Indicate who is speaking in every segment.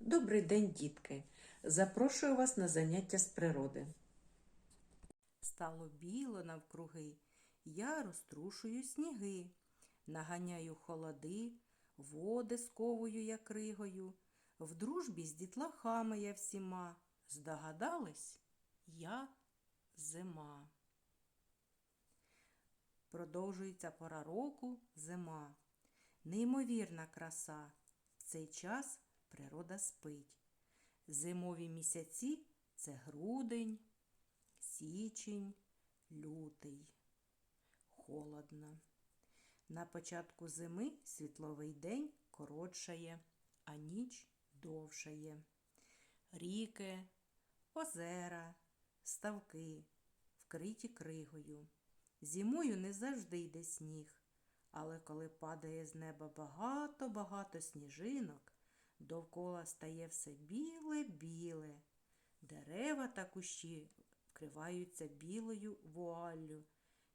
Speaker 1: Добрий день, дітки! Запрошую вас на заняття з природи. Стало біло навкруги, я розтрушую сніги, наганяю холоди, води сковую я кригою, в дружбі з дітлахами я всіма. Здогадались? Я зима. Продовжується пора року зима. Неймовірна краса. В цей час природа спить. Зимові місяці це грудень, січень, лютий. Холодно. На початку зими світловий день коротшає, а ніч довшає. Ріки, озера, ставки вкриті кригою. Зимою не завжди йде сніг, але коли падає з неба багато-багато сніжинок, довкола стає все біле-біле. Дерева та кущі вкриваються білою вуаллю,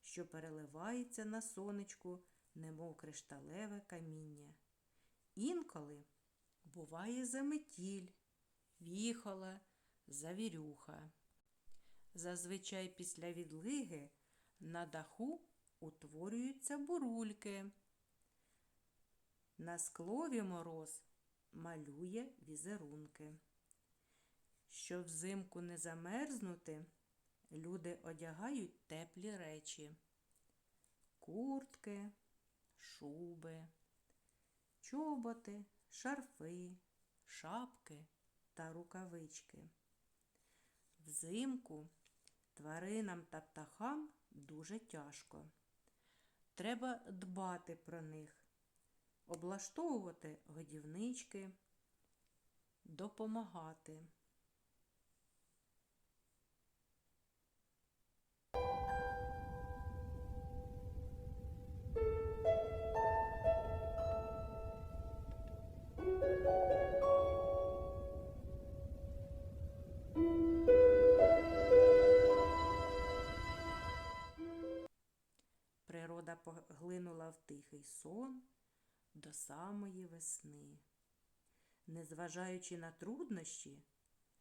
Speaker 1: що переливається на сонечку, немов кришталеве каміння. Інколи буває заметіль, віхола, завірюха. Зазвичай після відлиги на даху утворюються бурульки. На склові мороз малює візерунки. Щоб взимку не замерзнути, люди одягають теплі речі, куртки, шуби, чоботи, шарфи, шапки та рукавички. Взимку тваринам та птахам дуже тяжко. Треба дбати про них, облаштовувати годівнички, допомагати. Природа поглинула в тихий сон до самої весни. Незважаючи на труднощі,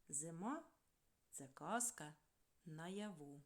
Speaker 1: зима це казка наяву.